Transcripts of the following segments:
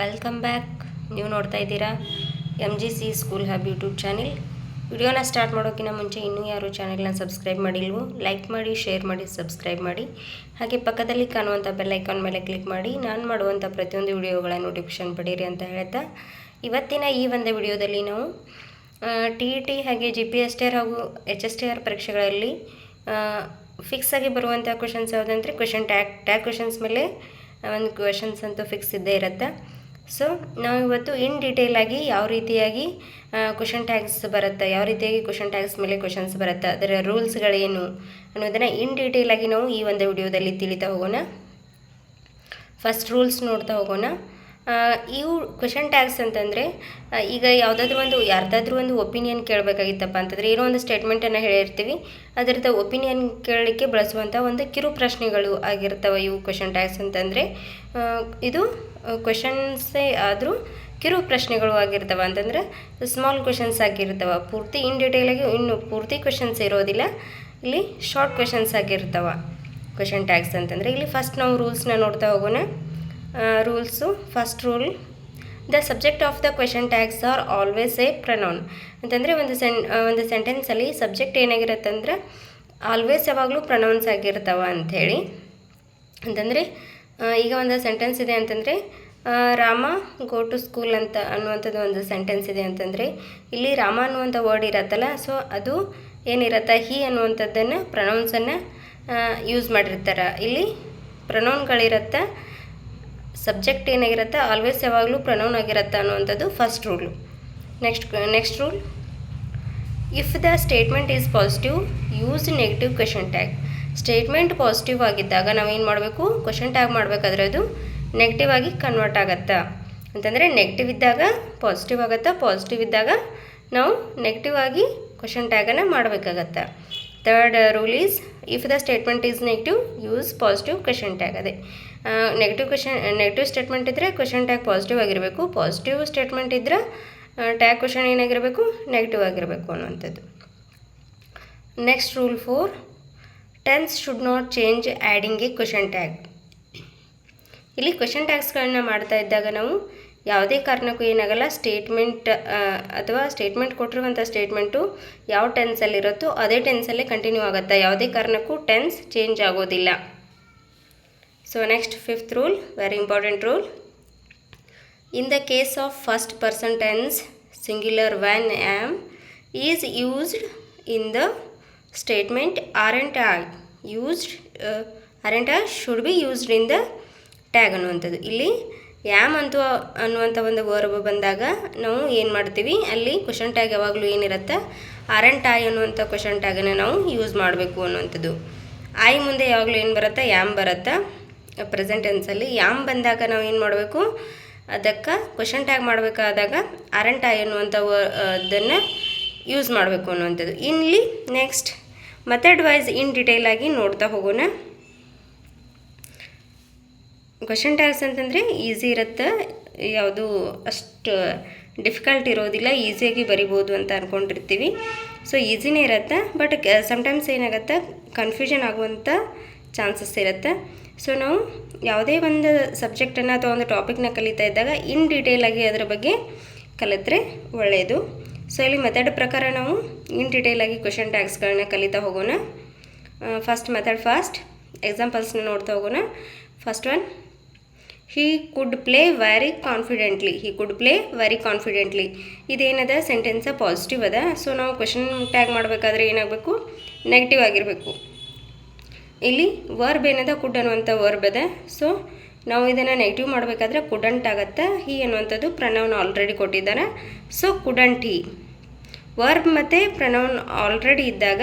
Welcome back ನೀವು ನೋಡ್ತಾ ಇದ್ದೀರಾ M G C school hub YouTube channel ವಿಡಿಯೋನ ಸ್ಟಾರ್ಟ್ ಮಾಡೋಕ್ಕಿಂತ ಮುಂಚೆ ಇನ್ನೂ ಯಾರು ಚಾನೆಲ್ನ ಸಬ್ಸ್ಕ್ರೈಬ್ ಮಾಡಿಲ್ವೋ ಲೈಕ್ ಮಾಡಿ ಶೇರ್ ಮಾಡಿ ಸಬ್ಸ್ಕ್ರೈಬ್ ಮಾಡಿ. ಹಾಗೆ ಪಕ್ಕದಲ್ಲಿ ಕಾಣುವಂಥ ಬೆಲ್ ಐಕಾನ್ ಮೇಲೆ ಕ್ಲಿಕ್ ಮಾಡಿ. ನಾನು ಮಾಡುವಂಥ ಪ್ರತಿಯೊಂದು ವಿಡಿಯೋಗಳ ನೋಟಿಫಿಕೇಷನ್ ಪಡೀರಿ ಅಂತ ಹೇಳ್ತಾ. ಇವತ್ತಿನ ಈ ಒಂದು ವಿಡಿಯೋದಲ್ಲಿ ನಾವು ಟಿ ಇ ಟಿ ಹಾಗೆ G P S T R ಹಾಗೂ ಎಚ್ ಎಸ್ ಟಿ ಆರ್ ಪರೀಕ್ಷೆಗಳಲ್ಲಿ ಫಿಕ್ಸ್ ಆಗಿ ಬರುವಂಥ ಕ್ವಶನ್ಸ್ ಯಾವುದಂದ್ರೆ ಕ್ವಶನ್ ಟ್ಯಾಕ್ ಟ್ಯಾಕ್ ಕ್ವಶನ್ಸ್ ಮೇಲೆ ಒಂದು ಕ್ವಶನ್ಸ್ ಅಂತೂ ಫಿಕ್ಸ್ ಇದ್ದೇ ಇರುತ್ತೆ. ಸೊ ನಾವು ಇವತ್ತು ಇನ್ ಡೀಟೇಲ್ ಆಗಿ ಯಾವ ರೀತಿಯಾಗಿ ಕ್ವಶನ್ ಟ್ಯಾಗ್ಸ್ ಬರುತ್ತೆ, ಯಾವ ರೀತಿಯಾಗಿ ಕ್ವಶನ್ ಟ್ಯಾಗ್ಸ್ ಮೇಲೆ ಕ್ವಶನ್ಸ್ ಬರುತ್ತೆ, ಅದರ ರೂಲ್ಸ್ಗಳೇನು ಅನ್ನೋದನ್ನು ಇನ್ ಡೀಟೇಲ್ ಆಗಿ ನಾವು ಈ ಒಂದು ವಿಡಿಯೋದಲ್ಲಿ ತಿಳಿತಾ ಹೋಗೋಣ. ಫಸ್ಟ್ ರೂಲ್ಸ್ ನೋಡ್ತಾ ಹೋಗೋಣ. ಇವು ಕ್ವಶನ್ ಟ್ಯಾಗ್ಸ್ ಅಂತಂದರೆ ಈಗ ಯಾವುದಾದ್ರೂ ಒಂದು, ಯಾರ್ದಾದ್ರೂ ಒಂದು ಒಪಿನಿಯನ್ ಕೇಳಬೇಕಾಗಿತ್ತಪ್ಪ ಅಂತಂದರೆ, ಏನೋ ಒಂದು ಸ್ಟೇಟ್ಮೆಂಟನ್ನು ಹೇಳಿರ್ತೀವಿ, ಅದರದ್ದು ಒಪಿನಿಯನ್ ಕೇಳಲಿಕ್ಕೆ ಬಳಸುವಂಥ ಒಂದು ಕಿರು ಪ್ರಶ್ನೆಗಳು ಆಗಿರ್ತವೆ ಇವು ಕ್ವಶನ್ ಟ್ಯಾಗ್ಸ್ ಅಂತಂದರೆ. ಇದು ಕ್ವಶನ್ಸೇ ಆದರೂ ಕಿರು ಪ್ರಶ್ನೆಗಳು ಆಗಿರ್ತವೆ. ಅಂತಂದರೆ ಸ್ಮಾಲ್ ಕ್ವೆಶನ್ಸ್ ಆಗಿರ್ತವೆ. ಪೂರ್ತಿ ಇನ್ ಡೀಟೇಲಾಗಿ ಇನ್ನು ಪೂರ್ತಿ ಕ್ವೆಶನ್ಸ್ ಇರೋದಿಲ್ಲ. ಇಲ್ಲಿ ಶಾರ್ಟ್ ಕ್ವೆಶನ್ಸ್ ಆಗಿರ್ತವೆ. ಕ್ವೆಶನ್ ಟ್ಯಾಗ್ಸ್ ಅಂತಂದರೆ ಇಲ್ಲಿ ಫಸ್ಟ್ ನಾವು ರೂಲ್ಸ್ನ ನೋಡ್ತಾ ಹೋಗೋಣ. Rules first rule the subject of the question tags are always a pronoun ಅಂತಂದರೆ ಒಂದು ಸೆನ್ ಒಂದು ಸೆಂಟೆನ್ಸಲ್ಲಿ ಸಬ್ಜೆಕ್ಟ್ ಏನಾಗಿರುತ್ತೆ ಅಂದ್ರೆ ಆಲ್ವೇಸ್ ಯಾವಾಗಲೂ ಪ್ರನೌನ್ಸ್ ಆಗಿರ್ತಾವ ಅಂಥೇಳಿ. ಅಂತಂದರೆ ಈಗ ಒಂದು ಸೆಂಟೆನ್ಸ್ ಇದೆ ಅಂತಂದರೆ ರಾಮ ಗೋ ಟು ಸ್ಕೂಲ್ ಅಂತ ಅನ್ನುವಂಥದ್ದು ಒಂದು ಸೆಂಟೆನ್ಸ್ ಇದೆ ಅಂತಂದರೆ, ಇಲ್ಲಿ ರಾಮ ಅನ್ನುವಂಥ ವರ್ಡ್ ಇರತ್ತಲ್ಲ ಸೊ ಅದು ಏನಿರತ್ತೆ ಹಿ ಅನ್ನುವಂಥದ್ದನ್ನು ಪ್ರನೌನ್ಸನ್ನು ಯೂಸ್ ಮಾಡಿರ್ತಾರೆ. ಇಲ್ಲಿ ಪ್ರನೌನ್ಗಳಿರತ್ತೆ ಸಬ್ಜೆಕ್ಟ್ ಏನಾಗಿರುತ್ತೆ ಆಲ್ವೇಸ್ ಯಾವಾಗಲೂ ಪ್ರನೌನ್ ಆಗಿರುತ್ತೆ ಅನ್ನುವಂಥದ್ದು first rule next next rule if the statement is positive use negative question tag statement positive ಆಗಿದ್ದಾಗ ನಾವು ಏನು ಮಾಡಬೇಕು? ಕ್ವಶನ್ ಟ್ಯಾಗ್ ಮಾಡಬೇಕಾದ್ರೆ ಅದು ನೆಗೆಟಿವ್ ಆಗಿ ಕನ್ವರ್ಟ್ ಆಗತ್ತಾ? ಅಂತಂದರೆ ನೆಗೆಟಿವ್ ಇದ್ದಾಗ ಪಾಸಿಟಿವ್ ಆಗುತ್ತಾ? ಪಾಸಿಟಿವ್ ಇದ್ದಾಗ ನಾವು ನೆಗೆಟಿವ್ ಆಗಿ ಕ್ವಶನ್ ಟ್ಯಾಗನ್ನು ಮಾಡಬೇಕಾಗತ್ತೆ? Third rule is if the statement is negative use positive question tag ಅದೇ. ನೆಗೆಟಿವ್ ಕ್ವಶನ್ ನೆಗೆಟಿವ್ ಸ್ಟೇಟ್ಮೆಂಟ್ ಇದ್ದರೆ ಕ್ವಶನ್ ಟ್ಯಾಗ್ ಪಾಸಿಟಿವ್ ಆಗಿರಬೇಕು. ಪಾಸಿಟಿವ್ ಸ್ಟೇಟ್ಮೆಂಟ್ ಇದ್ದರೆ ಟ್ಯಾಗ್ ಕ್ವಶನ್ ಏನಾಗಿರಬೇಕು? ನೆಗೆಟಿವ್ ಆಗಿರಬೇಕು ಅನ್ನುವಂಥದ್ದು. Next rule four tense should not change adding a question tag ಇಲ್ಲಿ question ಟ್ಯಾಗ್ಸ್ಗಳನ್ನ ಮಾಡ್ತಾ ಇದ್ದಾಗ ನಾವು ಯಾವುದೇ ಕಾರಣಕ್ಕೂ ಏನಾಗಲ್ಲ ಸ್ಟೇಟ್ಮೆಂಟ್ ಅಥವಾ ಸ್ಟೇಟ್ಮೆಂಟ್ ಕೊಟ್ಟಿರುವಂಥ ಸ್ಟೇಟ್ಮೆಂಟು ಯಾವ ಟೆನ್ಸಲ್ಲಿರುತ್ತೋ ಅದೇ ಟೆನ್ಸಲ್ಲೇ ಕಂಟಿನ್ಯೂ ಆಗುತ್ತೆ. ಯಾವುದೇ ಕಾರಣಕ್ಕೂ ಟೆನ್ಸ್ ಚೇಂಜ್ ಆಗೋದಿಲ್ಲ. So next fifth rule very important rule in the case of first person tense singular when am is used in the statement aren't used uh, aren't I should be used in the tag ಅನ್ನುವಂಥದ್ದು. ಇಲ್ಲಿ am ಅಂತ ಅನ್ನುವಂಥ ಒಂದು verb ಬಂದಾಗ ನಾವು ಏನು ಮಾಡ್ತೀವಿ? ಅಲ್ಲಿ ಕ್ವಶನ್ ಟ್ಯಾಗ್ ಯಾವಾಗಲೂ ಏನಿರುತ್ತೆ? ಆರೆಂಟ್ ಐ ಅನ್ನುವಂಥ ಕ್ವಶನ್ ಟ್ಯಾಗನ್ನು ನಾವು ಯೂಸ್ ಮಾಡಬೇಕು ಅನ್ನುವಂಥದ್ದು. ಐ ಮುಂದೆ ಯಾವಾಗಲೂ ಏನು ಬರುತ್ತೆ? ಯಾಮ್ ಬರುತ್ತೆ. ಪ್ರೆಸೆಂಟ್ ಟೆನ್ಸಲ್ಲಿ ಯಾಮ್ ಬಂದಾಗ ನಾವು ಏನು ಮಾಡಬೇಕು? ಅದಕ್ಕೆ ಕ್ವಶನ್ ಟ್ಯಾಗ್ ಮಾಡಬೇಕಾದಾಗ ಆರೆಂಟ್ ಐ ಅನ್ನುವಂಥ ಅದನ್ನು ಯೂಸ್ ಮಾಡಬೇಕು ಅನ್ನುವಂಥದ್ದು. ಇಲ್ಲಿ next method wise in detail ಆಗಿ ನೋಡ್ತಾ ಹೋಗೋಣ. ಕ್ವಶನ್ ಟೈಲ್ಸ್ ಅಂತಂದರೆ ಈಸಿ ಇರುತ್ತೆ. ಯಾವುದು ಅಷ್ಟು ಡಿಫಿಕಲ್ಟ್ ಇರೋದಿಲ್ಲ ಈಸಿಯಾಗಿ ಬರಿಬೋದು ಅಂತ ಅಂದ್ಕೊಂಡಿರ್ತೀವಿ ಸೊ ಈಸಿನೇ ಇರುತ್ತೆ ಬಟ್ ಸಮ್ಟೈಮ್ಸ್ ಏನಾಗುತ್ತೆ ಕನ್ಫ್ಯೂಷನ್ ಆಗುವಂಥ ಚಾನ್ಸಸ್ ಇರುತ್ತೆ. ಸೊ ನಾವು ಯಾವುದೇ ಒಂದು ಸಬ್ಜೆಕ್ಟನ್ನು ಅಥವಾ ಒಂದು ಟಾಪಿಕ್ನ ಕಲಿತಾ ಇದ್ದಾಗ ಇನ್ ಡೀಟೇಲಾಗಿ ಅದರ ಬಗ್ಗೆ ಕಲಿತ್ರೆ ಒಳ್ಳೆಯದು ಸೊ ಇಲ್ಲಿ ಮೆಥಡ್ ಪ್ರಕಾರ ನಾವು ಇನ್ ಡೀಟೇಲಾಗಿ ಕ್ವಶನ್ ಟ್ಯಾಗ್ಸ್ಗಳನ್ನ ಕಲಿತಾ ಹೋಗೋಣ. ಫಸ್ಟ್ ಮೆಥಡ್ ಫಾಸ್ಟ್ ಎಕ್ಸಾಂಪಲ್ಸ್ನ ನೋಡ್ತಾ ಹೋಗೋಣ. First one he could play very confidently he could play very confidently ಇದೇನದ? Sentence positive ಅದ. ಸೊ ನಾವು ಕ್ವಶನ್ ಟ್ಯಾಗ್ ಮಾಡಬೇಕಾದ್ರೆ ಏನಾಗಬೇಕು? ನೆಗೆಟಿವ್ ಆಗಿರಬೇಕು. ಇಲ್ಲಿ ವರ್ಬ್ ಏನದ? ಕುಡ್ ಅನ್ನುವಂಥ ವರ್ಬ್ ಅದ. ಸೊ ನಾವು ಇದನ್ನು ನೆಗೆಟಿವ್ ಮಾಡಬೇಕಾದ್ರೆ ಕುಡಂಟ್ ಆಗತ್ತೆ? ಹೀ ಅನ್ನುವಂಥದ್ದು ಪ್ರಣವ್ನ ಆಲ್ರೆಡಿ ಕೊಟ್ಟಿದ್ದಾನೆ ಸೊ ಕುಡಂಟ್ ಹಿ ವರ್ಬ್ ಮತ್ತು ಪ್ರನೌನ್ ಆಲ್ರೆಡಿ ಇದ್ದಾಗ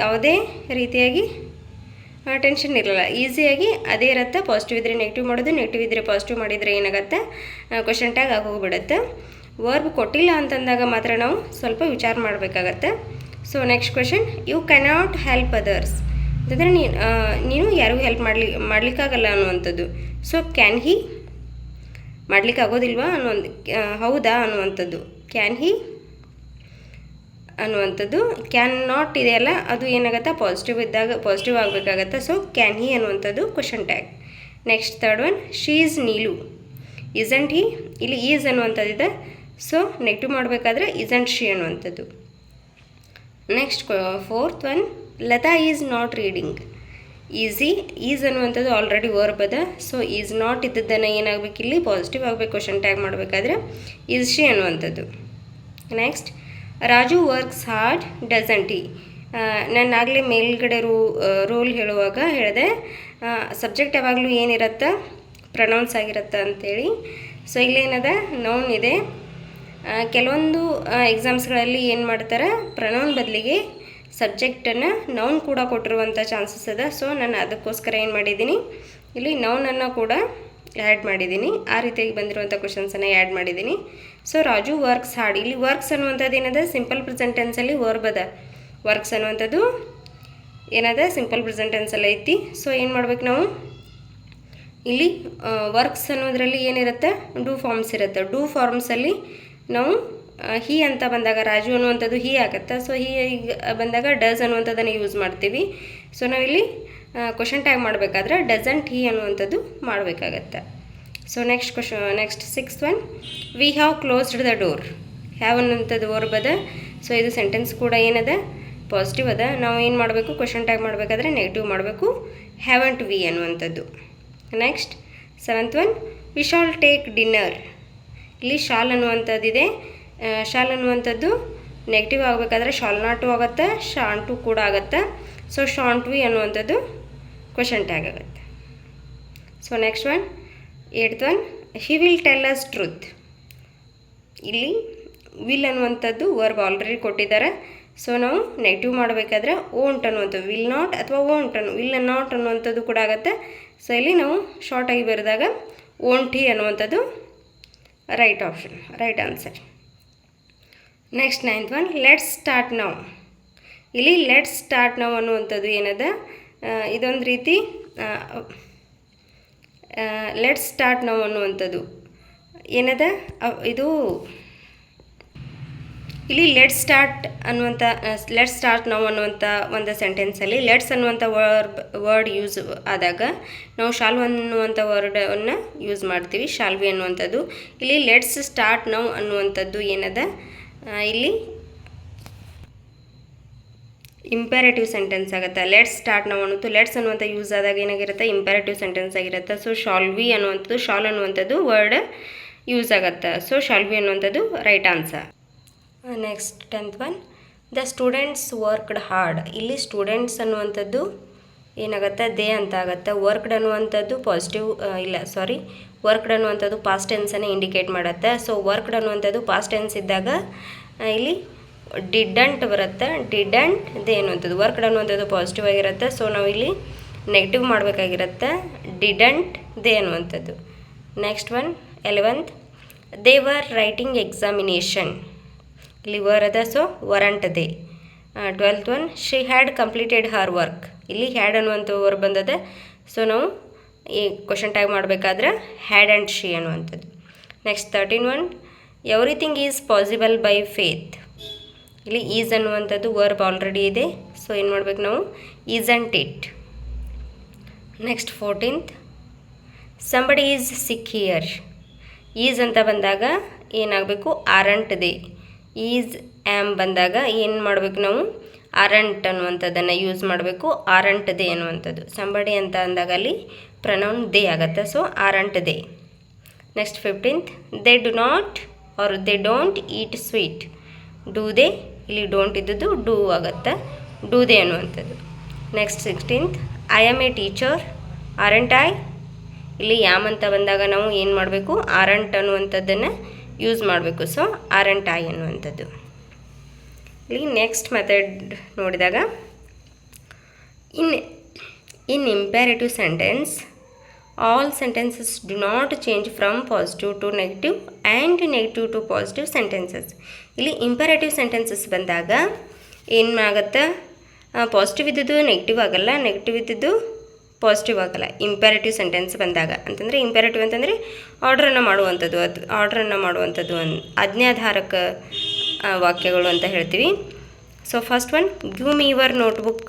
ಯಾವುದೇ ರೀತಿಯಾಗಿ ಟೆನ್ಷನ್ ಇರಲ್ಲ. ಈಸಿಯಾಗಿ ಅದೇ ಇರುತ್ತೆ. ಪಾಸಿಟಿವ್ ಇದ್ದರೆ ನೆಗೆಟಿವ್ ಮಾಡೋದು ನೆಗೆಟಿವ್ ಇದ್ದರೆ ಪಾಸಿಟಿವ್ ಮಾಡಿದರೆ ಏನಾಗುತ್ತೆ? Question tag ಆಗೋಗ್ಬಿಡುತ್ತೆ. ವರ್ಬ್ ಕೊಟ್ಟಿಲ್ಲ ಅಂತಂದಾಗ ಮಾತ್ರ ನಾವು ಸ್ವಲ್ಪ ವಿಚಾರ ಮಾಡಬೇಕಾಗತ್ತೆ. So next question you cannot help others ಅಂತಂದರೆ ನೀನು ನೀನು ಯಾರಿಗೂ ಹೆಲ್ಪ್ ಮಾಡಲಿ, ಮಾಡಲಿಕ್ಕಾಗಲ್ಲ ಅನ್ನುವಂಥದ್ದು. ಸೊ ಕ್ಯಾನ್ ಹಿ ಮಾಡಲಿಕ್ಕಾಗೋದಿಲ್ವಾ ಅನ್ನೋ ಹೌದಾ ಅನ್ನುವಂಥದ್ದು. ಕ್ಯಾನ್ ಹಿ ಅನ್ನುವಂಥದ್ದು ಕ್ಯಾನ್ ನಾಟ್ ಇದೆಯಲ್ಲ ಅದು ಏನಾಗುತ್ತೆ? ಪಾಸಿಟಿವ್ ಇದ್ದಾಗ ಪಾಸಿಟಿವ್ ಆಗಬೇಕಾಗತ್ತೆ? ಸೊ ಕ್ಯಾನ್ ಹಿ ಅನ್ನುವಂಥದ್ದು question tag next third one she is Neelu isn't he ಇಲ್ಲಿ ಈಸ್ ಅನ್ನುವಂಥದ್ದಿದೆ. ಸೊ ನೆಗೆಟಿವ್ ಮಾಡಬೇಕಾದ್ರೆ ಇಸಂಟ್ ಶಿ ಅನ್ನುವಂಥದ್ದು. Next fourth one Latha is not reading is she is ಅನ್ನುವಂಥದ್ದು ಆಲ್ರೆಡಿ ವರ್ಬ್ ಅದ. So is not ಇದ್ದದ್ದನ್ನು ಏನಾಗಬೇಕು ಇಲ್ಲಿ ಪಾಸಿಟಿವ್ ಆಗಬೇಕು ಕ್ವಶನ್ ಟ್ಯಾಗ್ ಮಾಡಬೇಕಾದ್ರೆ ಈಸ್ ಶಿ ಅನ್ನುವಂಥದ್ದು. Next Raju works hard, doesn't. ಈ ನಾನು ಆಗಲೇ ಮೇಲ್ಗಡೆ ರೂ ರೂಲ್ ಹೇಳುವಾಗ ಹೇಳಿದೆ ಸಬ್ಜೆಕ್ಟ್ ಯಾವಾಗಲೂ ಏನಿರುತ್ತೆ, ಪ್ರನೌನ್ಸ್ ಆಗಿರುತ್ತೆ ಅಂಥೇಳಿ ಸೊ, ಇಲ್ಲೇನದ, ನೌನ್ ಇದೆ. ಕೆಲವೊಂದು ಎಕ್ಸಾಮ್ಸ್ಗಳಲ್ಲಿ ಏನು ಮಾಡ್ತಾರೆ, ಪ್ರನೌನ್ ಬದಲಿಗೆ ಸಬ್ಜೆಕ್ಟನ್ನು ನೌನ್ ಕೂಡ ಕೊಟ್ಟಿರುವಂಥ ಚಾನ್ಸಸ್ ಅದ. ಸೊ, ನಾನು ಅದಕ್ಕೋಸ್ಕರ ಏನು ಮಾಡಿದ್ದೀನಿ, ಇಲ್ಲಿ ನೌನನ್ನು ಕೂಡ ಆ್ಯಡ್ ಮಾಡಿದ್ದೀನಿ. ಆ ರೀತಿಯಾಗಿ ಬಂದಿರುವಂಥ ಕ್ವಶನ್ಸನ್ನು ಆ್ಯಡ್ ಮಾಡಿದ್ದೀನಿ. ಸೊ ರಾಜು ವರ್ಕ್ಸ್ ಹಾಡ್ ಇಲ್ಲಿ ವರ್ಕ್ಸ್ ಅನ್ನುವಂಥದ್ದು ಏನದ? ಸಿಂಪಲ್ ಪ್ರೆಸೆಂಟ್ ಟೆನ್ಸಲ್ಲಿ ವರ್ಬ್ ಅದ. ವರ್ಕ್ಸ್ ಅನ್ನುವಂಥದ್ದು ಏನದ? ಸಿಂಪಲ್ ಪ್ರೆಸೆಂಟ್ ಟೆನ್ಸಲ್ಲಿ ಐತಿ. ಸೊ ಏನು ಮಾಡ್ಬೇಕು ನಾವು? ಇಲ್ಲಿ ವರ್ಕ್ಸ್ ಅನ್ನೋದ್ರಲ್ಲಿ ಏನಿರುತ್ತೆ? ಡೂ ಫಾರ್ಮ್ಸ್ ಇರುತ್ತೆ. ಡೂ ಫಾರ್ಮ್ಸಲ್ಲಿ ನಾವು ಹಿ ಅಂತ ಬಂದಾಗ ರಾಜು ಅನ್ನುವಂಥದ್ದು ಹಿ ಆಗುತ್ತೆ? ಸೊ ಹಿ ಬಂದಾಗ ಡಸ್ ಅನ್ನುವಂಥದ್ದನ್ನು ಯೂಸ್ ಮಾಡ್ತೀವಿ. ಸೊ ನಾವಿಲ್ಲಿ ಕ್ವಶನ್ ಟ್ಯಾಗ್ ಮಾಡಬೇಕಾದ್ರೆ ಡಸಂಟ್ ಹಿ ಅನ್ನುವಂಥದ್ದು ಮಾಡಬೇಕಾಗತ್ತೆ. So next question next six one we have closed the door have ಅನ್ನುವಂಥದ್ದು ವರ್ಬ್ ಅದ? ಸೊ ಇದು ಸೆಂಟೆನ್ಸ್ ಕೂಡ ಏನದ? ಪಾಸಿಟಿವ್ ಅದ. ನಾವು ಏನು ಮಾಡಬೇಕು? ಕ್ವಶನ್ ಟ್ಯಾಗ್ ಮಾಡಬೇಕಾದ್ರೆ ನೆಗೆಟಿವ್ ಮಾಡಬೇಕು. ಹ್ಯಾವಂಟ್ ವಿ ಅನ್ನುವಂಥದ್ದು. Next seventh one we shall take dinner ಇಲ್ಲಿ ಶಾಲ್ ಅನ್ನುವಂಥದ್ದಿದೆ ಶಾಲ್ ಅನ್ನುವಂಥದ್ದು ನೆಗೆಟಿವ್ ಆಗಬೇಕಾದ್ರೆ ಶಾಲ್ ನಾಟು ಆಗುತ್ತೆ ಶಾಂಟು ಕೂಡ ಆಗುತ್ತೆ. ಸೊ ಶಾಂಟ್ವಿ ಅನ್ನುವಂಥದ್ದು ಕ್ವಶನ್ ಟ್ಯಾಗ್ ಆಗುತ್ತೆ. So next one eighth one he will tell us truth ಇಲ್ಲಿ ವಿಲ್ ಅನ್ನುವಂಥದ್ದು ವರ್ಬ್ ಆಲ್ರೆಡಿ ಕೊಟ್ಟಿದ್ದಾರೆ. ಸೊ ನಾವು ನೆಗೆಟಿವ್ ಮಾಡಬೇಕಾದ್ರೆ ಓಂಟ್ ಅನ್ನುವಂಥದ್ದು ವಿಲ್ ನಾಟ್ ಅಥವಾ ಓಂಟ್ ಅನ್ನು ವಿಲ್ ನಾಟ್ ಅನ್ನುವಂಥದ್ದು ಕೂಡ ಆಗುತ್ತೆ. ಸೊ ಇಲ್ಲಿ ನಾವು ಶಾರ್ಟಾಗಿ ಬರೆದಾಗ ಓಂಟ್ ಅನ್ನುವಂಥದ್ದು right option right answer next ninth one let's start ನಾವು ಇಲ್ಲಿ ಲೆಟ್ಸ್ ಸ್ಟಾರ್ಟ್ ನಾವು ಅನ್ನುವಂಥದ್ದು ಏನದ? ಇದೊಂದು ರೀತಿ ಲೆಟ್ಸ್ ಸ್ಟಾರ್ಟ್ ನಾವು ಅನ್ನುವಂಥದ್ದು. ಏನದ? ಇದು ಇಲ್ಲಿ ಲೆಟ್ ಸ್ಟಾರ್ಟ್ ಅನ್ನುವಂಥ ಲೆಟ್ ಸ್ಟಾರ್ಟ್ ನಾವು ಅನ್ನುವಂಥ ಒಂದು ಸೆಂಟೆನ್ಸಲ್ಲಿ ಲೆಟ್ಸ್ ಅನ್ನುವಂಥ ವರ್ಬ್ ವರ್ಡ್ ಯೂಸ್ ಆದಾಗ ನಾವು ಶಾಲ್ ಅನ್ನುವಂಥ ವರ್ಡನ್ನು ಯೂಸ್ ಮಾಡ್ತೀವಿ ಶಾಲ್ವಿ ಅನ್ನುವಂಥದ್ದು. ಇಲ್ಲಿ ಲೆಟ್ಸ್ ಸ್ಟಾರ್ಟ್ ನಾವು ಅನ್ನುವಂಥದ್ದು ಏನದ? ಇಲ್ಲಿ ಇಂಪ್ಯಾರೇಟಿವ್ ಸೆಂಟೆನ್ಸ್ ಆಗುತ್ತೆ. ಲೆಟ್ಸ್ ಸ್ಟಾರ್ಟ್ ನಾವು ಅನ್ನೋದು ಲೆಟ್ಸ್ ಅನ್ನುವಂಥ ಯೂಸ್ ಆದಾಗ ಏನಾಗಿರುತ್ತೆ? ಇಂಪ್ಯಾರೇಟಿವ್ ಸೆಂಟೆನ್ಸ್ ಆಗಿರುತ್ತೆ. ಸೊ ಶಾಲ್ವಿ ಅನ್ನುವಂಥದ್ದು ಶಾಲ್ ಅನ್ನುವಂಥದ್ದು ವರ್ಡ್ ಯೂಸ್ ಆಗುತ್ತೆ. ಸೊ ಶಾಲ್ವಿ ಅನ್ನುವಂಥದ್ದು right answer next tenth one the students worked hard ಇಲ್ಲಿ ಸ್ಟೂಡೆಂಟ್ಸ್ ಅನ್ನುವಂಥದ್ದು ಏನಾಗುತ್ತೆ? ದೇ ಅಂತ ಆಗುತ್ತೆ. ವರ್ಕ್ಡ್ ಅನ್ನುವಂಥದ್ದು ಪಾಸಿಟಿವ್ ಇಲ್ಲ ಸಾರಿ ವರ್ಕ್ಡ್ ಅನ್ನುವಂಥದ್ದು ಪಾಸ್ಟ್ ಟೆನ್ಸನ್ನೇ ಇಂಡಿಕೇಟ್ ಮಾಡುತ್ತೆ. ಸೊ ವರ್ಕ್ಡ್ ಅನ್ನುವಂಥದ್ದು ಪಾಸ್ಟ್ ಟೆನ್ಸ್ ಇದ್ದಾಗ ಇಲ್ಲಿ ಡಿಡಂಟ್ ಬರುತ್ತೆ ಡಿಡಂಟ್ ದೇ ವರ್ಕ್ ಡನ್ ಅಂತದ್ದು ಪಾಸಿಟಿವ್ ಆಗಿರುತ್ತೆ ಸೊ ನಾವು ಇಲ್ಲಿ ನೆಗೆಟಿವ್ ಮಾಡಬೇಕಾಗಿರುತ್ತೆ ಡಿಡಂಟ್ ದೇ ಅನ್ನುವಂಥದ್ದು next one eleventh they were writing examination ಇಲ್ಲಿ ವರ್ ಅದ so weren't they twelfth one she had completed her work ಇಲ್ಲಿ ಹ್ಯಾಡ್ ಅನ್ನುವಂಥ ವರ್ ಬಂದದೆ ಸೊ ನಾವು ಈ ಕ್ವಶನ್ ಟ್ಯಾಗ್ ಮಾಡಬೇಕಾದ್ರೆ ಹ್ಯಾಡ್ ಆ್ಯಂಡ್ ಶಿ ಅನ್ನುವಂಥದ್ದು. Next thirteen one everything is possible by faith ಇಲ್ಲಿ ಈಸ್ ಅನ್ನುವಂಥದ್ದು ವರ್ಬ್ ಆಲ್ರೆಡಿ ಇದೆ. ಸೊ ಏನು ಮಾಡ್ಬೇಕು ನಾವು? Isn't it next fourteenth somebody is sick here is ಅಂತ ಬಂದಾಗ ಏನಾಗಬೇಕು? ಆರಂಟ್ ದೇ ಈಸ್ ಆ್ಯಮ್ ಬಂದಾಗ ಏನು ಮಾಡಬೇಕು ನಾವು? ಆರಂಟ್ ಅನ್ನುವಂಥದ್ದನ್ನು ಯೂಸ್ ಮಾಡಬೇಕು. ಆರಂಟ್ ದೇ ಅನ್ನುವಂಥದ್ದು. ಸಂಬಡಿ ಅಂತ ಅಂದಾಗ ಅಲ್ಲಿ ಪ್ರನೌನ್ ದೇ ಆಗುತ್ತೆ. So aren't they. Next fifteenth they do not are they don't eat sweet do they ಇಲ್ಲಿ ಡೋಂಟ್ ಇದ್ದದ್ದು ಡೂ ಆಗುತ್ತೆ. ಡೂ ದೇ ಅನ್ನುವಂಥದ್ದು. Next sixteenth I am a teacher aren't I ಇಲ್ಲಿ ಯಾಮ್ ಅಂತ ಬಂದಾಗ ನಾವು ಏನು ಮಾಡಬೇಕು? ಆರೆಂಟ್ ಅನ್ನುವಂಥದ್ದನ್ನು ಯೂಸ್ ಮಾಡಬೇಕು. ಸೊ ಆರೆಂಟ್ ಐ ಅನ್ನುವಂಥದ್ದು. ಇಲ್ಲಿ ನೆಕ್ಸ್ಟ್ ಮೆಥಡ್ ನೋಡಿದಾಗ in in imperative sentence all sentences do not change from positive to negative and negative to positive sentences ಇಲ್ಲಿ ಇಂಪ್ಯಾರೇಟಿವ್ ಸೆಂಟೆನ್ಸಸ್ ಬಂದಾಗ ಏನಾಗುತ್ತೆ ಪಾಸಿಟಿವ್ ಇದ್ದಿದ್ದು ನೆಗೆಟಿವ್ ಆಗಲ್ಲ ನೆಗೆಟಿವ್ ಇದ್ದಿದ್ದು ಪಾಸಿಟಿವ್ ಆಗಲ್ಲ. ಇಂಪ್ಯಾರೇಟಿವ್ ಸೆಂಟೆನ್ಸ್ ಬಂದಾಗ. ಅಂತಂದರೆ ಇಂಪ್ಯಾರೇಟಿವ್ ಅಂತಂದರೆ ಆರ್ಡ್ರನ್ನು ಮಾಡುವಂಥದ್ದು, ಅದು ಆರ್ಡ್ರನ್ನು ಮಾಡುವಂಥದ್ದು ಅನ್ ಆಜ್ಞಾಧಾರಕ ವಾಕ್ಯಗಳು ಅಂತ ಹೇಳ್ತೀವಿ. So first one give me your notebook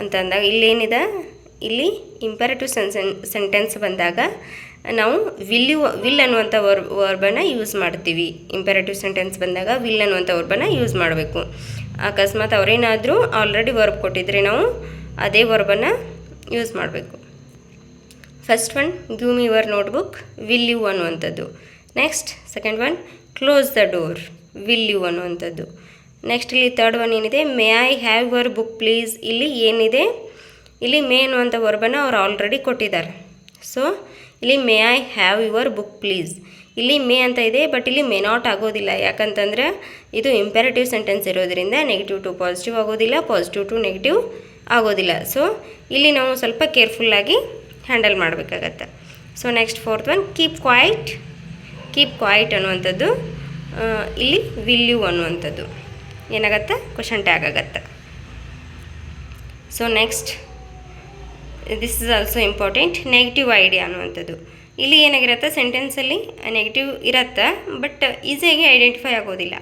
ಅಂತಂದಾಗ ಇಲ್ಲೇನಿದೆ? ಇಲ್ಲಿ ಇಂಪ್ಯಾರೇಟಿವ್ ಸೆನ್ಸೆನ್ ಸೆಂಟೆನ್ಸ್ ಬಂದಾಗ ನಾವು ವಿಲ್ ವಿಲ್ ಅನ್ನುವಂಥ ವರ್ ವರ್ಬನ್ನು ಯೂಸ್ ಮಾಡ್ತೀವಿ. ಇಂಪೆರೇಟಿವ್ ಸೆಂಟೆನ್ಸ್ ಬಂದಾಗ ವಿಲ್ ಅನ್ನುವಂಥ ವರ್ಬನ್ನ ಯೂಸ್ ಮಾಡಬೇಕು. ಅಕಸ್ಮಾತ್ ಅವರೇನಾದರೂ ಆಲ್ರೆಡಿ ವರ್ಬ್ ಕೊಟ್ಟಿದ್ರೆ ನಾವು ಅದೇ ವರ್ಬನ್ನು ಯೂಸ್ ಮಾಡಬೇಕು. First one give me your notebook will you ಅನ್ನುವಂಥದ್ದು. Next second one close the door will you ಅನ್ನುವಂಥದ್ದು. ನೆಕ್ಸ್ಟ್ ಇಲ್ಲಿ ತರ್ಡ್ ಒನ್ ಏನಿದೆ may I have your book please ಇಲ್ಲಿ ಏನಿದೆ, ಇಲ್ಲಿ ಮೇ ಅನ್ನುವಂಥ ವರ್ಬನ್ನು ಅವ್ರು ಆಲ್ರೆಡಿ ಕೊಟ್ಟಿದ್ದಾರೆ. ಸೊ ಇಲ್ಲಿ may I have your book please ಇಲ್ಲಿ ಮೇ ಅಂತ ಇದೆ ಬಟ್ ಇಲ್ಲಿ ಮೇ ನಾಟ್ ಆಗೋದಿಲ್ಲ. ಯಾಕಂತಂದ್ರೆ ಇದು ಇಂಪೆರೇಟಿವ್ ಸೆಂಟೆನ್ಸ್ ಇರೋದ್ರಿಂದ ನೆಗೆಟಿವ್ ಟು ಪಾಸಿಟಿವ್ ಆಗೋದಿಲ್ಲ ಪಾಸಿಟಿವ್ ಟು ನೆಗೆಟಿವ್ ಆಗೋದಿಲ್ಲ. ಸೊ ಇಲ್ಲಿ ನಾವು ಸ್ವಲ್ಪ ಕೇರ್ಫುಲ್ಲಾಗಿ ಹ್ಯಾಂಡಲ್ ಮಾಡಬೇಕಾಗತ್ತೆ. So next fourth one keep quiet keep quiet ಅನ್ನುವಂಥದ್ದು ಇಲ್ಲಿ ವಿಲ್ ಯು ಅನ್ನುವಂಥದ್ದು. ಏನಾಗತ್ತೆ? ಕ್ವಶನ್ ಟ್ಯಾಗ್ ಆಗತ್ತೆ. So next this is also important negative idea ಅನ್ನುವಂಥದ್ದು. ಇಲ್ಲಿ ಏನಾಗಿರುತ್ತೆ ಸೆಂಟೆನ್ಸಲ್ಲಿ ನೆಗೆಟಿವ್ ಇರತ್ತೆ ಬಟ್ ಈಸಿಯಾಗಿ ಐಡೆಂಟಿಫೈ ಆಗೋದಿಲ್ಲ.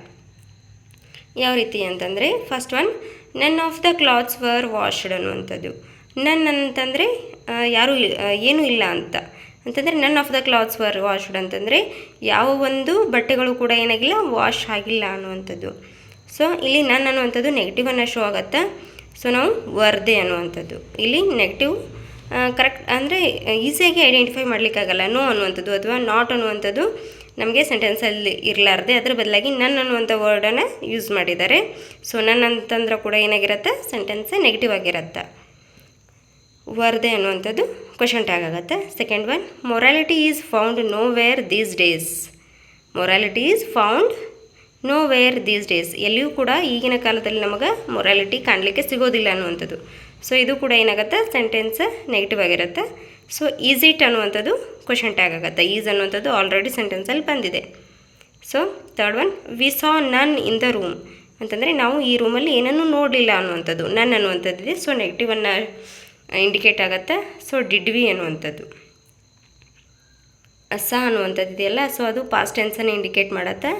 ಯಾವ ರೀತಿ ಅಂತಂದರೆ first one none of the clothes were washed ಅನ್ನುವಂಥದ್ದು. ನನ್ ಅಂತಂದರೆ ಯಾರೂ ಏನೂ ಇಲ್ಲ ಅಂತ. ಅಂತಂದರೆ none of the clothes were washed ಅಂತಂದರೆ, ಯಾವ ಒಂದು ಬಟ್ಟೆಗಳು ಕೂಡ ಏನಾಗಿಲ್ಲ ವಾಶ್ ಆಗಿಲ್ಲ ಅನ್ನುವಂಥದ್ದು. ಸೊ ಇಲ್ಲಿ ನನ್ ಅನ್ನುವಂಥದ್ದು ನೆಗೆಟಿವನ್ನು ಶೋ ಆಗುತ್ತೆ. ಸೊ ನಾವು ವರ್ದೆ ಅನ್ನುವಂಥದ್ದು. ಇಲ್ಲಿ ನೆಗೆಟಿವ್ ಕರೆಕ್ಟ್ ಅಂದರೆ ಈಸಿಯಾಗಿ ಐಡೆಂಟಿಫೈ ಮಾಡಲಿಕ್ಕಾಗಲ್ಲ ನೋ ಅನ್ನುವಂಥದ್ದು ಅಥವಾ ನಾಟ್ ಅನ್ನುವಂಥದ್ದು ನಮಗೆ ಸೆಂಟೆನ್ಸಲ್ಲಿ ಇರಲಾರ್ದೆ ಅದರ ಬದಲಾಗಿ ನನ್ನ ಅನ್ನುವಂಥ ವರ್ಡನ್ನು ಯೂಸ್ ಮಾಡಿದ್ದಾರೆ. ಸೊ ನನ್ನ ಅಂತಂದ್ರೆ ಕೂಡ ಏನಾಗಿರುತ್ತೆ? ಸೆಂಟೆನ್ಸ್ ನೆಗೆಟಿವ್ ಆಗಿರುತ್ತೆ. ವರ್ದೆ ಅನ್ನುವಂಥದ್ದು ಕ್ವಶನ್ ಟ್ಯಾಗ್ ಆಗುತ್ತೆ. Second one morality is found nowhere these days morality is found nowhere these days ಎಲ್ಲಿಯೂ ಕೂಡ ಈಗಿನ ಕಾಲದಲ್ಲಿ ನಮಗೆ ಮೊರಾಲಿಟಿ ಕಾಣಲಿಕ್ಕೆ ಸಿಗೋದಿಲ್ಲ ಅನ್ನುವಂಥದ್ದು. ಸೊ ಇದು ಕೂಡ ಏನಾಗುತ್ತೆ? ಸೆಂಟೆನ್ಸ್ ನೆಗೆಟಿವ್ ಆಗಿರುತ್ತೆ. ಸೊ ಈಸ್ ಇಟ್ ಅನ್ನುವಂಥದ್ದು ಕ್ವಶನ್ ಟ್ಯಾಗ್ ಆಗುತ್ತೆ. ಈಸ್ ಅನ್ನುವಂಥದ್ದು ಆಲ್ರೆಡಿ ಸೆಂಟೆನ್ಸಲ್ಲಿ ಬಂದಿದೆ. So third one we saw none in the room ಅಂತಂದರೆ ನಾವು ಈ ರೂಮಲ್ಲಿ ಏನನ್ನೂ ನೋಡಲಿಲ್ಲ ಅನ್ನುವಂಥದ್ದು. ನನ್ ಅನ್ನುವಂಥದ್ದಿದೆ ಸೊ ನೆಗೆಟಿವನ್ನು ಇಂಡಿಕೇಟ್ ಆಗುತ್ತೆ. ಸೊ ಡಿಡ್ ವಿ ಅನ್ನುವಂಥದ್ದು. ಸ ಅನ್ನುವಂಥದ್ದು ಇದೆಯಲ್ಲ. ಸೊ ಅದು ಪಾಸ್ಟ್ ಟೆನ್ಸನ್ನು ಇಂಡಿಕೇಟ್ ಮಾಡುತ್ತೆ.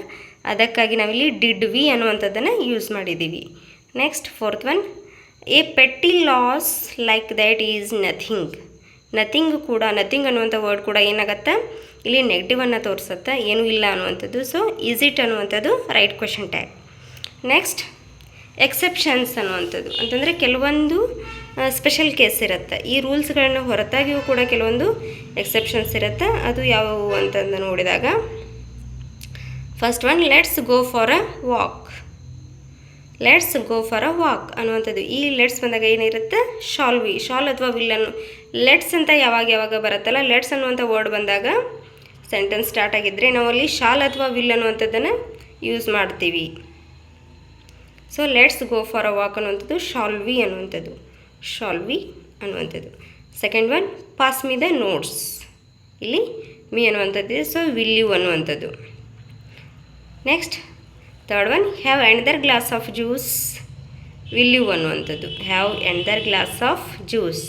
ಅದಕ್ಕಾಗಿ ನಾವಿಲ್ಲಿ ಡಿಡ್ ವಿ ಅನ್ನುವಂಥದ್ದನ್ನು ಯೂಸ್ ಮಾಡಿದ್ದೀವಿ. Next fourth one a petty loss like that is nothing nothing ಕೂಡ ನಥಿಂಗ್ ಅನ್ನುವಂಥ ವರ್ಡ್ ಕೂಡ ಏನಾಗತ್ತೆ? ಇಲ್ಲಿ ನೆಗೆಟಿವನ್ನು ತೋರಿಸುತ್ತೆ? ಏನೂ ಇಲ್ಲ ಅನ್ನುವಂಥದ್ದು. ಸೊ ಈಸ್ ಇಟ್ ಅನ್ನುವಂಥದ್ದು? Right question tag next exceptions ಅನ್ನುವಂಥದ್ದು. ಅಂತಂದರೆ ಕೆಲವೊಂದು ಸ್ಪೆಷಲ್ ಕೇಸ್ ಇರುತ್ತೆ. ಈ ರೂಲ್ಸ್ಗಳನ್ನು ಹೊರತಾಗಿಯೂ ಕೂಡ ಕೆಲವೊಂದು ಎಕ್ಸೆಪ್ಷನ್ಸ್ ಇರುತ್ತೆ. ಅದು ಯಾವುವು ಅಂತಂದು ನೋಡಿದಾಗ first one let's go for a walk let's go for a walk ಅನ್ನುವಂಥದ್ದು. ಈ ಲೆಟ್ಸ್ ಬಂದಾಗ ಏನಿರುತ್ತೆ? ಶಾಲ್ ವಿ ಶಾಲ್ ಅಥವಾ ವಿಲ್ ಅನ್ನು. ಲೆಟ್ಸ್ ಅಂತ ಯಾವಾಗ ಯಾವಾಗ ಬರುತ್ತಲ್ಲ? ಲೆಟ್ಸ್ ಅನ್ನುವಂಥ ವರ್ಡ್ ಬಂದಾಗ ಸೆಂಟೆನ್ಸ್ ಸ್ಟಾರ್ಟ್ ಆಗಿದ್ದರೆ ನಾವಲ್ಲಿ ಶಾಲ್ ಅಥವಾ ವಿಲ್ ಅನ್ನುವಂಥದ್ದನ್ನು ಯೂಸ್ ಮಾಡ್ತೀವಿ. So let's go for a walk ಅನ್ನುವಂಥದ್ದು. ಶಾಲ್ ವಿ ಅನ್ನುವಂಥದ್ದು. ಶಾಲ್ ವಿ ಅನ್ನುವಂಥದ್ದು. Second one pass me the notes ಇಲ್ಲಿ ಮೀ ಅನ್ನುವಂಥದ್ದು. ಸೊ ವಿಲ್ ಯು ಅನ್ನುವಂಥದ್ದು. Next third one have another glass of juice will you ಅನ್ನುವಂಥದ್ದು. Have another glass of juice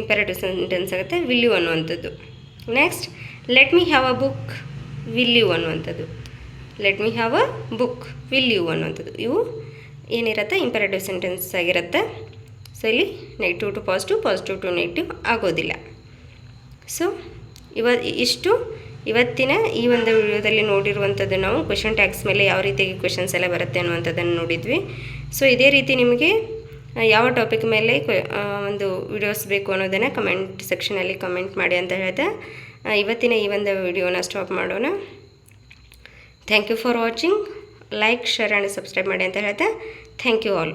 imperative sentence ಆಗುತ್ತೆ will you ಅನ್ನುವಂಥದ್ದು. Next let me have a book will you ಅನ್ನುವಂಥದ್ದು. Let me have a book will you ಅನ್ನುವಂಥದ್ದು. ಇವು ಏನಿರುತ್ತೆ imperative sentence ಆಗಿರುತ್ತೆ. So ಇಲ್ಲಿ negative to positive positive to negative ಆಗೋದಿಲ್ಲ. So ಇವ ಇಷ್ಟು ಇವತ್ತಿನ ಈ ಒಂದು ವಿಡಿಯೋದಲ್ಲಿ ನೋಡಿರುವಂಥದ್ದು ನಾವು ಕ್ವೆಶನ್ ಟ್ಯಾಕ್ಸ್ ಮೇಲೆ ಯಾವ ರೀತಿಯಾಗಿ ಕ್ವೆಶನ್ಸ್ ಎಲ್ಲ ಬರುತ್ತೆ ಅನ್ನುವಂಥದ್ದನ್ನು ನೋಡಿದ್ವಿ. ಸೊ ಇದೇ ರೀತಿ ನಿಮಗೆ ಯಾವ ಟಾಪಿಕ್ ಮೇಲೆ ಒಂದು ವಿಡಿಯೋಸ್ ಬೇಕು ಅನ್ನೋದನ್ನು ಕಮೆಂಟ್ ಸೆಕ್ಷನಲ್ಲಿ ಕಮೆಂಟ್ ಮಾಡಿ ಅಂತ ಹೇಳಿದೆ. ಇವತ್ತಿನ ಈ ಒಂದು ವಿಡಿಯೋನ ಸ್ಟಾಪ್ ಮಾಡೋಣ. Thank you for watching like share and subscribe ಮಾಡಿ ಅಂತ ಹೇಳ್ತಾ ಥ್ಯಾಂಕ್ ಯು ಆಲ್